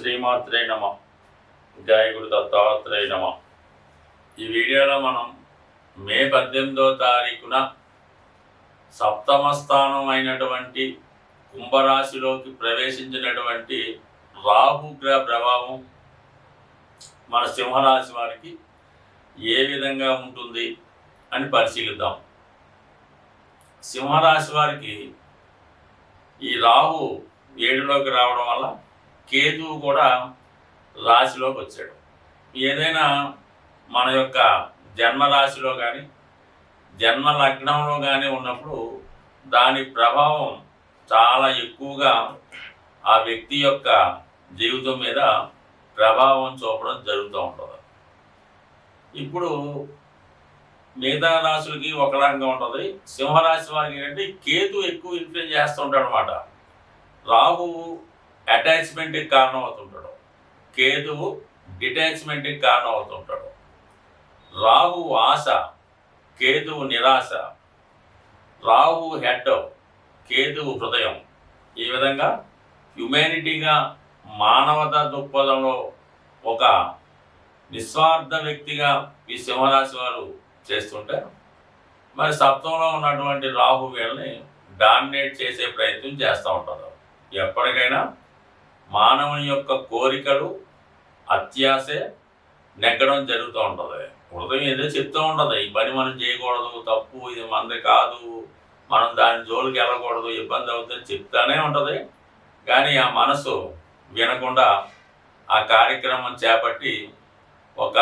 శ్రీమాత్రే నమ. గాయకుడు దత్తాత్రేయ నమ. ఈ వీడియోలో మనం మే పద్దెనిమిదో తారీఖున సప్తమ స్థానం అయినటువంటి కుంభరాశిలోకి ప్రవేశించినటువంటి రాహుగ్రహ ప్రభావం మన సింహరాశి వారికి ఏ విధంగా ఉంటుంది అని పరిశీలిద్దాం. సింహరాశి వారికి ఈ రాహు ఏడులోకి రావడం వల్ల కేతువు కూడా రాశిలోకి వచ్చాడు. ఏదైనా మన యొక్క జన్మ రాశిలో కానీ జన్మ లగ్నంలో కానీ ఉన్నప్పుడు దాని ప్రభావం చాలా ఎక్కువగా ఆ వ్యక్తి యొక్క జీవితం మీద ప్రభావం చూపడం జరుగుతూ ఉంటుంది. ఇప్పుడు మిగతా రాశులకి ఒక రకంగా ఉంటుంది. సింహరాశి వారికి ఏంటంటే కేతు ఎక్కువ ఇన్ఫ్లుయెన్స్ చేస్తూ ఉంటాడు అనమాట రాహు అటాచ్మెంట్కి కారణం అవుతుంటాడు కేతువు డిటాచ్మెంట్కి కారణం అవుతుంటాడు రాహు ఆశ కేతువు నిరాశ. రాహు హెడ్ కేతువు హృదయం. ఈ విధంగా హ్యుమానిటీగా మానవత దృక్పథంలో ఒక నిస్వార్థ వ్యక్తిగా ఈ సింహరాశి వారు చేస్తుంటే మరి సప్తంలో ఉన్నటువంటి రాహు వీళ్ళని డామినేట్ చేసే ప్రయత్నం చేస్తూ ఉంటారు. ఎప్పటికైనా మానవుని యొక్క కోరికలు అత్యాసే నెగ్గడం జరుగుతూ ఉంటుంది. హృదయం ఏదో చెప్తూ ఉంటుంది. ఈ పని మనం చేయకూడదు తప్పు ఇది మంది కాదు మనం దాని జోలికి వెళ్ళకూడదు ఇబ్బంది అవుతుంది చెప్తానే ఉంటుంది. కానీ ఆ మనసు వినకుండా ఆ కార్యక్రమం చేపట్టి ఒక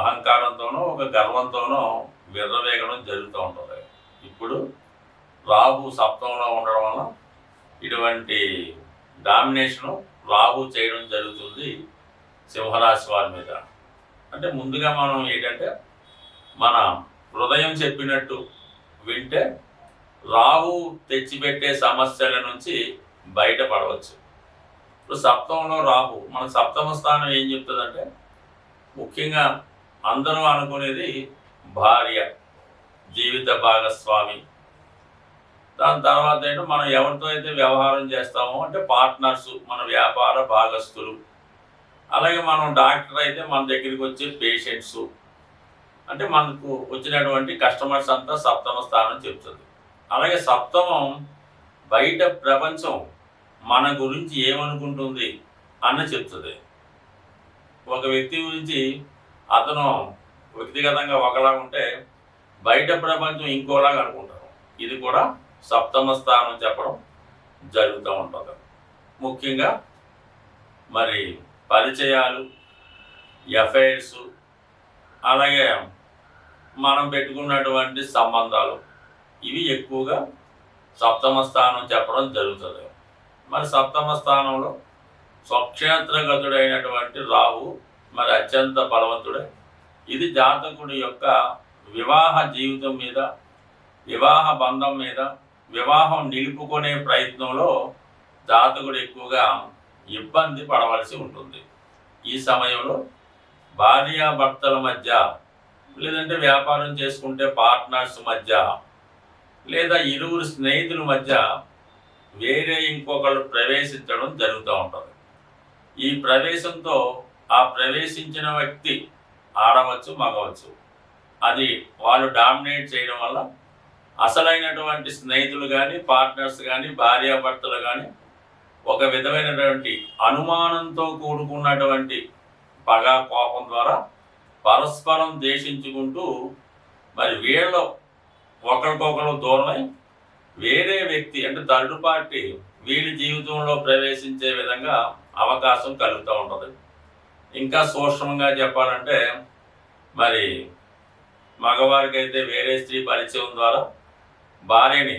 అహంకారంతోనో ఒక గర్వంతోనో విర్రవేగడం జరుగుతూ ఉంటుంది. ఇప్పుడు రాహు సప్తంలో ఉండడం వల్ల ఇటువంటి డామినేషను రాహు చేయడం జరుగుతుంది సింహరాశి వారి మీద. అంటే ముందుగా మనం ఏంటంటే మన హృదయం చెప్పినట్టు వింటే రాహు తెచ్చిపెట్టే సమస్యల నుంచి బయటపడవచ్చు. ఇప్పుడు సప్తంలో రాహు మన సప్తమ స్థానం ఏం చెప్తుందంటే ముఖ్యంగా అందరూ అనుకునేది భార్య జీవిత భాగస్వామి. దాని తర్వాత ఏంటో మనం ఎవరితో అయితే వ్యవహారం చేస్తామో అంటే పార్ట్నర్స్ మన వ్యాపార భాగస్తులు అలాగే మనం డాక్టర్ అయితే మన దగ్గరికి వచ్చే పేషెంట్స్ అంటే మనకు వచ్చినటువంటి కస్టమర్స్ అంతా సప్తమ స్థానం చెప్తుంది. అలాగే సప్తమం బయట ప్రపంచం మన గురించి ఏమనుకుంటుంది అన్న చెప్తుంది. ఒక వ్యక్తి గురించి అతను వ్యక్తిగతంగా ఒకలా ఉంటే బయట ప్రపంచం ఇంకోలాగా అనుకుంటారు. ఇది కూడా సప్తమ స్థానం చెప్పడం జరుగుతూ ఉంటుంది. ముఖ్యంగా మరి పరిచయాలు ఎఫైర్స్ అలాగే మనం పెట్టుకున్నటువంటి సంబంధాలు ఇవి ఎక్కువగా సప్తమ స్థానం చెప్పడం జరుగుతుంది. మరి సప్తమ స్థానంలో స్వక్షేత్రగతుడైనటువంటి రాహు మరి అత్యంత బలవంతుడే. ఇది జాతకుడి యొక్క వివాహ జీవితం మీద వివాహ బంధం మీద వివాహం నిలుపుకునే ప్రయత్నంలో జాతకుడు ఎక్కువగా ఇబ్బంది పడవలసి ఉంటుంది. ఈ సమయంలో భార్యాభర్తల మధ్య లేదంటే వ్యాపారం చేసుకుంటే పార్ట్నర్స్ మధ్య లేదా ఇరువురు స్నేహితుల మధ్య వేరే ఇంకొకరు ప్రవేశించడం జరుగుతూ ఉంటుంది. ఈ ప్రవేశంతో ఆ ప్రవేశించిన వ్యక్తి ఆడవచ్చు మగవచ్చు. అది వాళ్ళు డామినేట్ చేయడం వల్ల అసలైనటువంటి స్నేహితులు కానీ పార్ట్నర్స్ కానీ భార్యాభర్తలు కానీ ఒక విధమైనటువంటి అనుమానంతో కూడుకున్నటువంటి పగ కోపం ద్వారా పరస్పరం దేశించుకుంటూ మరి వీళ్ళు ఒకరికొకరు దూరమై వేరే వ్యక్తి అంటే థర్డ్ పార్టీ వీడి జీవితంలో ప్రవేశించే విధంగా అవకాశం కలుగుతూ ఉంటుంది. ఇంకా సూక్ష్మంగా చెప్పాలంటే మరి మగవారికైతే వేరే స్త్రీ పరిచయం ద్వారా భార్యని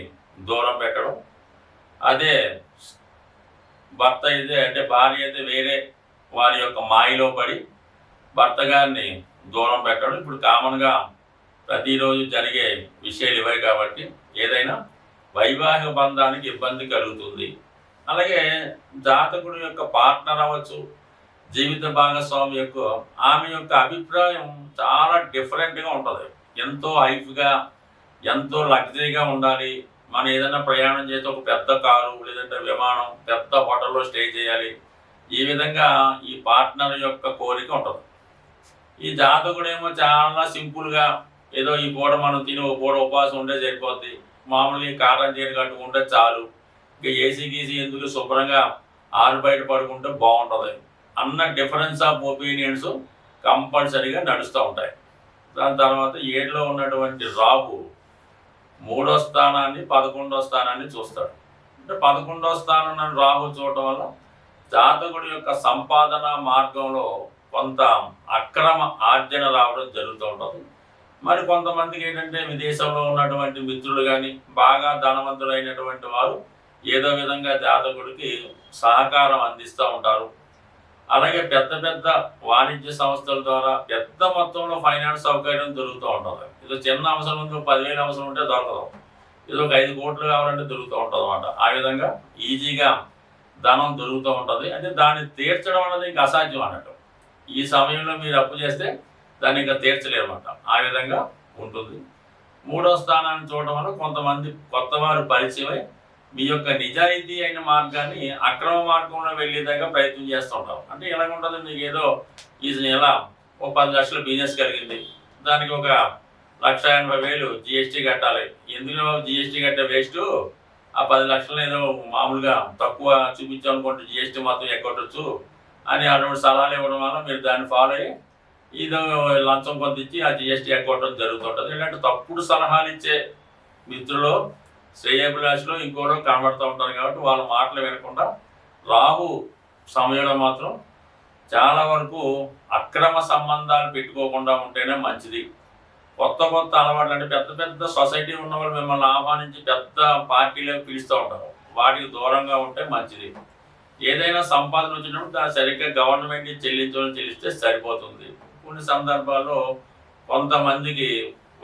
దూరం పెట్టడం. అదే భర్త అయితే అంటే భార్య అయితే వేరే వారి యొక్క మాయలో పడి భర్త గారిని దూరం పెట్టడం. ఇప్పుడు కామన్గా ప్రతిరోజు జరిగే విషయాలు ఇవే కాబట్టి ఏదైనా వైవాహిక బంధానికి ఇబ్బంది కలుగుతుంది. అలాగే జాతకుడు యొక్క పార్ట్నర్ అవ్వచ్చు జీవిత భాగస్వామి యొక్క ఆమె యొక్క అభిప్రాయం చాలా డిఫరెంట్గా ఉంటుంది. ఎంతో హైఫ్గా ఎంతో లగ్జరీగా ఉండాలి. మనం ఏదైనా ప్రయాణం చేస్తే ఒక పెద్ద కారు లేదంటే విమానం పెద్ద హోటల్లో స్టే చేయాలి. ఈ విధంగా ఈ పార్ట్నర్ యొక్క కోరిక ఉంటుంది. ఈ జాతకుడేమో చాలా సింపుల్గా ఏదో ఈ పూట మనం తిని ఓ పూట ఉపవాసం ఉంటే సరిపోద్ది. మామూలుగా కారం కారం కట్టు ఉంటే చాలు. ఇంకా ఏసీ గీసీ ఎందుకు శుభ్రంగా ఆరు బయట పడుకుంటే బాగుంటుంది. అన్న డిఫరెన్స్ ఆఫ్ ఒపీనియన్స్ కంపల్సరీగా నడుస్తూ ఉంటాయి. దాని తర్వాత ఏడులో ఉన్నటువంటి రాహు మూడో స్థానాన్ని పదకొండో స్థానాన్ని చూస్తాడు. అంటే పదకొండో స్థానం రాహు చూడటం వల్ల జాతకుడి యొక్క సంపాదన మార్గంలో కొంత అక్రమ ఆర్జన రావడం జరుగుతూ ఉంటుంది. మరి కొంతమందికి ఏంటంటే విదేశంలో ఉన్నటువంటి మిత్రులు కానీ బాగా ధనవంతులైనటువంటి వారు ఏదో విధంగా జాతకుడికి సహకారం అందిస్తూ ఉంటారు. అలాగే పెద్ద పెద్ద వాణిజ్య సంస్థల ద్వారా పెద్ద మొత్తంలో ఫైనాన్స్ సౌకర్యం దొరుకుతూ ఉంటుంది. ఇది చిన్న అవసరం ఉంది పదివేలు అవసరం ఉంటే దొరకదు. ఇది ఒక ఐదు కోట్లు కావాలంటే దొరుకుతూ ఉంటుంది అనమాట ఆ విధంగా ఈజీగా ధనం దొరుకుతూ ఉంటుంది. అంటే దాన్ని తీర్చడం అనేది ఇంకా అసాధ్యం అన్నట్టు. ఈ సమయంలో మీరు అప్పు చేస్తే దాన్ని ఇంకా తీర్చలేమంట ఆ విధంగా ఉంటుంది. మూడో స్థానాన్ని చూడడం వల్ల కొంతమంది కొత్త వారు పరిచయమై మీ యొక్క నిజాయితీ అయిన మార్గాన్ని అక్రమ మార్గంలో వెళ్ళేదాకా ప్రయత్నం చేస్తూ ఉంటాం. అంటే ఎలాగుంటుంది మీకు ఏదో ఈ నెల ఒక పది లక్షల బిజినెస్ కలిగింది. దానికి ఒక లక్ష ఎనభై వేలు జిఎస్టీ కట్టాలి. ఎందుకు జిఎస్టీ కట్టే వేస్ట్ ఆ పది లక్షలు ఏదో మామూలుగా తక్కువ చూపించాలనుకుంటే జిఎస్టీ మాత్రం ఎక్కొట్టచ్చు అని అటువంటి సలహాలు ఇవ్వడం వల్ల మీరు దాన్ని ఫాలో అయ్యి ఇదో లంచం పొందించి ఆ జిఎస్టీ ఎక్కొట్టడం జరుగుతుంటుంది. ఇలాంటి తప్పుడు సలహాలు ఇచ్చే మిత్రులు శ్రేయభిలాషులు ఇంకోలో కనబడుతూ ఉంటారు కాబట్టి వాళ్ళ మాటలు వినకుండా రాహు సమయంలో మాత్రం చాలా వరకు అక్రమ సంబంధాలు పెట్టుకోకుండా ఉంటేనే మంచిది. కొత్త కొత్త అలవాట్లు అంటే పెద్ద పెద్ద సొసైటీ ఉన్న వాళ్ళు మిమ్మల్ని ఆహ్వానించి పెద్ద పార్టీలకు పిలుస్తూ ఉంటారు. వాటికి దూరంగా ఉంటే మంచిది. ఏదైనా సంపాదన వచ్చినప్పుడు దాన్ని సరిగ్గా గవర్నమెంట్కి చెల్లించడం చెల్లిస్తే సరిపోతుంది. కొన్ని సందర్భాల్లో కొంతమందికి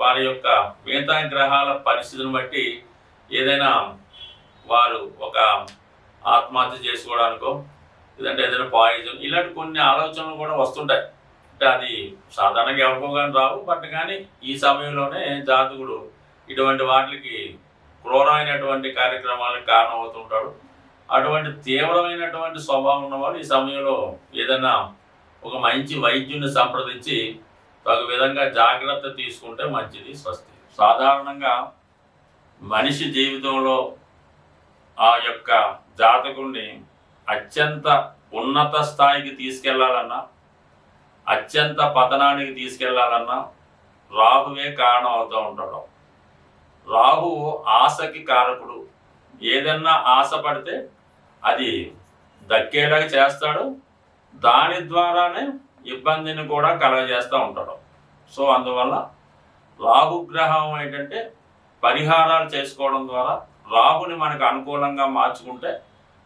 వారి యొక్క మిగతా గ్రహాల పరిస్థితిని బట్టి ఏదైనా వారు ఒక ఆత్మహత్య చేసుకోవడానికో లేదంటే ఏదైనా పాయిజన్ ఇలాంటి కొన్ని ఆలోచనలు కూడా వస్తుంటాయి. అంటే అది సాధారణంగా ఎవరికోగానే రావు బట్ కానీ ఈ సమయంలోనే జాతకుడు ఇటువంటి వాటికి క్రూరమైనటువంటి కార్యక్రమాలకు కారణమవుతుంటాడు. అటువంటి తీవ్రమైనటువంటి స్వభావం ఉన్నవాడు ఈ సమయంలో ఏదైనా ఒక మంచి వైద్యుని సంప్రదించి తగు విధంగా జాగ్రత్త తీసుకుంటే మంచిది స్వస్తి. సాధారణంగా మనిషి జీవితంలో ఆ యొక్క జాతకుడిని అత్యంత ఉన్నత స్థాయికి తీసుకెళ్ళాలన్నా అత్యంత పతనానికి తీసుకెళ్ళాలన్నా రాహువే కారణం అవుతూ ఉంటాడు. రాహు ఆశకి కారకుడు. ఏదన్నా ఆశ పడితే అది దక్కేలాగా చేస్తాడు. దాని ద్వారానే ఇబ్బందిని కూడా కలగజేస్తూ ఉంటాడు. సో అందువల్ల రాహుగ్రహం ఏంటంటే పరిహారాలు చేసుకోవడం ద్వారా రాహుని మనకు అనుకూలంగా మార్చుకుంటే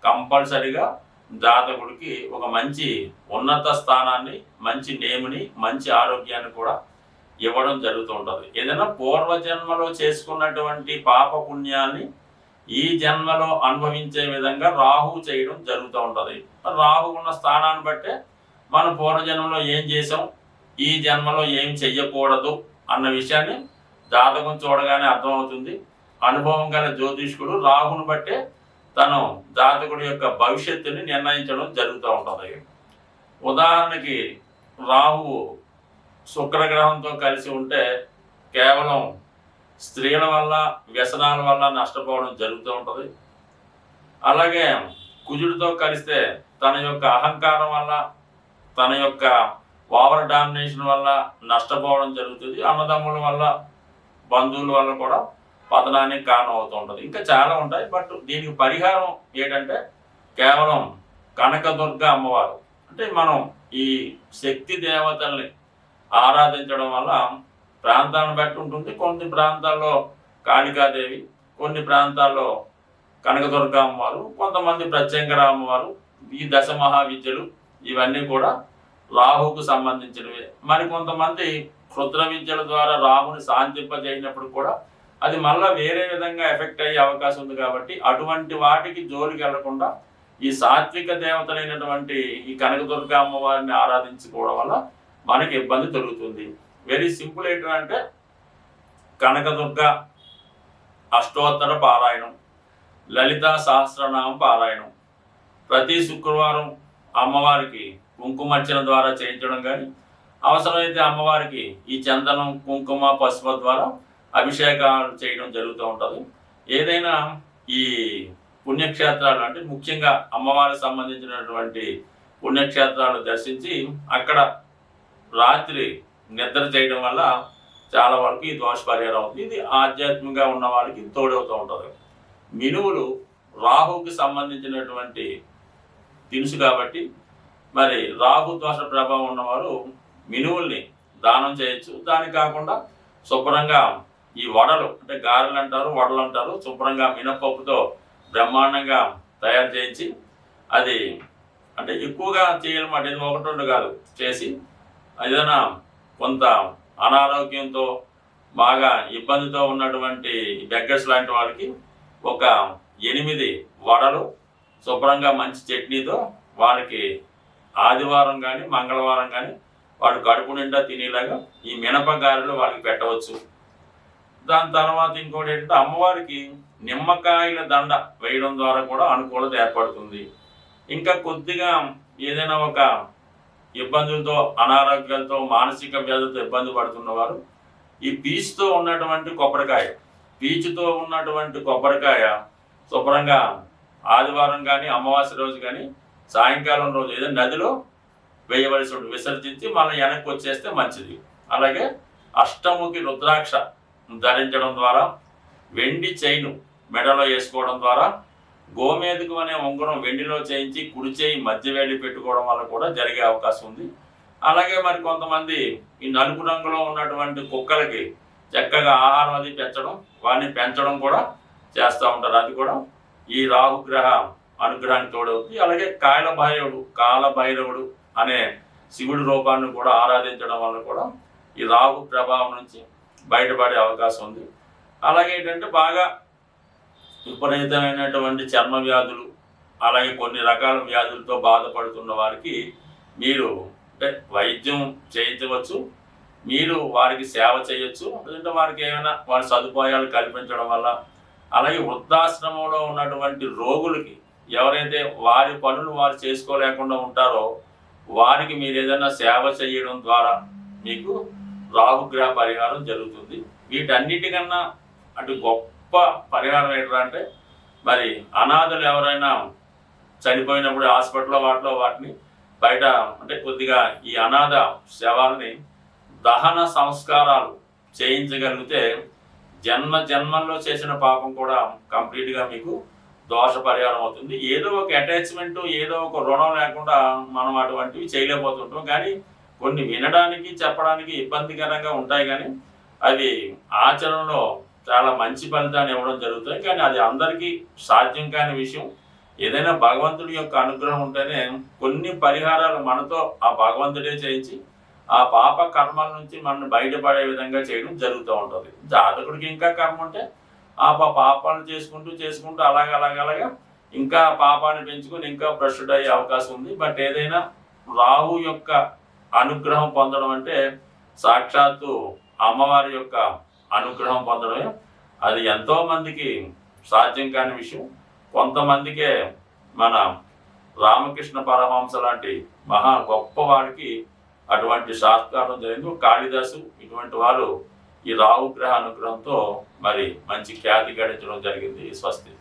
కంపల్సరిగా జాతకుడికి ఒక మంచి ఉన్నత స్థానాన్ని మంచి నేముని మంచి ఆరోగ్యాన్ని కూడా ఇవ్వడం జరుగుతూ ఉంటుంది. ఏదైనా పూర్వజన్మలో చేసుకున్నటువంటి పాప పుణ్యాన్ని ఈ జన్మలో అనుభవించే విధంగా రాహు చేయడం జరుగుతూ ఉంటుంది. రాహు ఉన్న స్థానాన్ని బట్టే మనం పూర్వజన్మలో ఏం చేసాం ఈ జన్మలో ఏం చెయ్యకూడదు అన్న విషయాన్ని జాతకం చూడగానే అర్థమవుతుంది. అనుభవం గల జ్యోతిష్కుడు రాహుని బట్టే తను జాతకుడి యొక్క భవిష్యత్తుని నిర్ణయించడం జరుగుతూ ఉంటుంది. ఉదాహరణకి రాహువు శుక్రగ్రహంతో కలిసి ఉంటే కేవలం స్త్రీల వల్ల వ్యసనాల వల్ల నష్టపోవడం జరుగుతూ ఉంటుంది. అలాగే కుజుడితో కలిస్తే తన యొక్క అహంకారం వల్ల తన యొక్క ఓవర్ డామినేషన్ వల్ల నష్టపోవడం జరుగుతుంది. అన్నదమ్ముల వల్ల బంధువుల వల్ల కూడా పతనానికి కారణం అవుతూ ఉంటుంది. ఇంకా చాలా ఉంటాయి బట్ దీనికి పరిహారం ఏంటంటే కేవలం కనకదుర్గ అమ్మవారు. అంటే మనం ఈ శక్తి దేవతల్ని ఆరాధించడం వల్ల ప్రాంతాన్ని బట్టి ఉంటుంది. కొన్ని ప్రాంతాల్లో కాళికాదేవి కొన్ని ప్రాంతాల్లో కనకదుర్గ అమ్మవారు కొంతమంది ప్రత్యంకర అమ్మవారు ఈ దశ మహావిద్యలు ఇవన్నీ కూడా రాహుకు సంబంధించినవి. మరి కొంతమంది క్షుద్ర విద్యల ద్వారా రాముని శాంతింపజేసినప్పుడు కూడా అది మళ్ళా వేరే విధంగా ఎఫెక్ట్ అయ్యే అవకాశం ఉంది కాబట్టి అటువంటి వాటికి జోలికి వెళ్ళకుండా ఈ సాత్విక దేవతలైనటువంటి ఈ కనకదుర్గ అమ్మవారిని ఆరాధించుకోవడం వల్ల మనకి ఇబ్బంది తొలుగుతుంది. వెరీ సింపుల్ ఏంటంటే కనకదుర్గ అష్టోత్తర పారాయణం లలిత సహస్రనామ పారాయణం. ప్రతి శుక్రవారం అమ్మవారికి కుంకుమర్చన ద్వారా చేయించడం కానీ అవసరమైతే అమ్మవారికి ఈ చందనం కుంకుమ పసుపు ద్వారా అభిషేకాలు చేయడం జరుగుతూ ఉంటుంది. ఏదైనా ఈ పుణ్యక్షేత్రాలు అంటే ముఖ్యంగా అమ్మవారికి సంబంధించినటువంటి పుణ్యక్షేత్రాలు దర్శించి అక్కడ రాత్రి నిద్ర చేయడం వల్ల చాలా వరకు ఈ దోష పరిహారం అవుతుంది. ఇది ఆధ్యాత్మికంగా ఉన్న వాళ్ళకి తోడవుతూ ఉంటుంది. మినువులు రాహుకి సంబంధించినటువంటి దినుసు కాబట్టి మరి రాహు దోష ప్రభావం ఉన్నవారు మినువుల్ని దానం చేయొచ్చు. దాని కాకుండా శుభ్రంగా ఈ వడలు అంటే గారెలు అంటారు వడలు అంటారు శుభ్రంగా మినపప్పుతో బ్రహ్మాండంగా తయారు చేయించి అది అంటే ఎక్కువగా చేయాలన్నమాట ఇది ఒకటి రెండు కాదు చేసి ఏదైనా కొంత అనారోగ్యంతో బాగా ఇబ్బందితో ఉన్నటువంటి బెగ్గర్స్ లాంటి వాళ్ళకి ఒక ఎనిమిది వడలు శుభ్రంగా మంచి చట్నీతో వాళ్ళకి ఆదివారం కానీ మంగళవారం కానీ వాడు కడుపు నిండా తినేలాగా ఈ మినపగారెలు వాళ్ళకి పెట్టవచ్చు. దాని తర్వాత ఇంకోటి ఏంటంటే అమ్మవారికి నిమ్మకాయల దండ వేయడం ద్వారా కూడా అనుకూలత ఏర్పడుతుంది. ఇంకా కొద్దిగా ఏదైనా ఒక ఇబ్బందులతో అనారోగ్యాలతో మానసిక వ్యాధులతో ఇబ్బంది పడుతున్నవారు ఈ పీచుతో ఉన్నటువంటి కొబ్బరికాయ పీచుతో ఉన్నటువంటి కొబ్బరికాయ శుభ్రంగా ఆదివారం కానీ అమావాస్య రోజు కానీ సాయంకాలం రోజు ఏదైనా నదిలో వేయవలసి ఉంటుంది విసర్జించి మళ్ళీ వెనక్కి వచ్చేస్తే మంచిది. అలాగే అష్టముకి రుద్రాక్ష ధరించడం ద్వారా వెండి చైను మెడలో వేసుకోవడం ద్వారా గోమేదుకు అనే ఉంగరం వెండిలో చేయించి కుడి చేయి మధ్య వేలి పెట్టుకోవడం వల్ల కూడా జరిగే అవకాశం ఉంది. అలాగే మరి కొంతమంది ఈ నలుపు రంగులో ఉన్నటువంటి కుక్కలకి చక్కగా ఆహారం అది పెంచడం వాటిని పెంచడం కూడా చేస్తూ ఉంటారు. అది కూడా ఈ రాహుగ్రహ అనుగ్రహానికి తోడవుతుంది. అలాగే కాయల భైరవుడు కాల భైరవుడు అనే శివుడి రూపాన్ని కూడా ఆరాధించడం వల్ల కూడా ఈ రాహు ప్రభావం నుంచి బయటపడే అవకాశం ఉంది. అలాగే ఏంటంటే బాగా విపరీతమైనటువంటి చర్మ వ్యాధులు అలాగే కొన్ని రకాల వ్యాధులతో బాధపడుతున్న వారికి మీరు అంటే వైద్యం చేయించవచ్చు మీరు వారికి సేవ చేయొచ్చు లేదంటే వారికి ఏమైనా వారి సదుపాయాలు కల్పించడం వల్ల అలాగే వృద్ధాశ్రమంలో ఉన్నటువంటి రోగులకి ఎవరైతే వారి పనులు వారు చేసుకోలేకుండా ఉంటారో వారికి మీరు ఏదైనా సేవ చేయడం ద్వారా మీకు రాహుగ్రహ పరిహారం జరుగుతుంది. వీటన్నిటికన్నా అటు గొప్ప పరిహారం ఏంటంటే అంటే మరి అనాథలు ఎవరైనా చనిపోయినప్పుడు హాస్పిటల్లో వాటిలో వాటిని బయట అంటే కొద్దిగా ఈ అనాథ శవాల్ని దహన సంస్కారాలు చేయించగలిగితే జన్మ జన్మల్లో చేసిన పాపం కూడా కంప్లీట్గా మీకు దోష పరిహారం అవుతుంది. ఏదో ఒక అటాచ్మెంట్ ఏదో ఒక రుణం లేకుండా మనం అటువంటివి చేయలేకపోతుంటాం. కానీ కొన్ని వినడానికి చెప్పడానికి ఇబ్బందికరంగా ఉంటాయి కానీ అది ఆచరణలో చాలా మంచి ఫలితాన్ని ఇవ్వడం జరుగుతుంది. కానీ అది అందరికీ సాధ్యం కాని విషయం. ఏదైనా భగవంతుడి యొక్క అనుగ్రహం ఉంటేనే కొన్ని పరిహారాలు మనతో ఆ భగవంతుడే చేయించి ఆ పాప కర్మల నుంచి మనని బయటపడే విధంగా చేయడం జరుగుతూ ఉంటుంది. జాతకుడికి ఇంకా కర్మ ఉంటే ఆ పాపాలు చేసుకుంటూ చేసుకుంటూ అలాగ అలాగ అలాగా ఇంకా పాపాన్ని పెంచుకొని ఇంకా భ్రష్టుడు అయ్యే అవకాశం ఉంది. బట్ ఏదైనా రాహు యొక్క అనుగ్రహం పొందడం అంటే సాక్షాత్తు అమ్మవారి యొక్క అనుగ్రహం పొందడమే. అది ఎంతో మందికి సాధ్యం కాని విషయం. కొంతమందికే మన రామకృష్ణ పరమహంస లాంటి మహా గొప్ప వాడికి అటువంటి సాత్కారం జరిగింది. కాళిదాసు ఇటువంటి వారు ఈ రాహుగ్రహ అనుగ్రహంతో మరి మంచి ఖ్యాతి గడించడం జరిగింది స్వస్తి.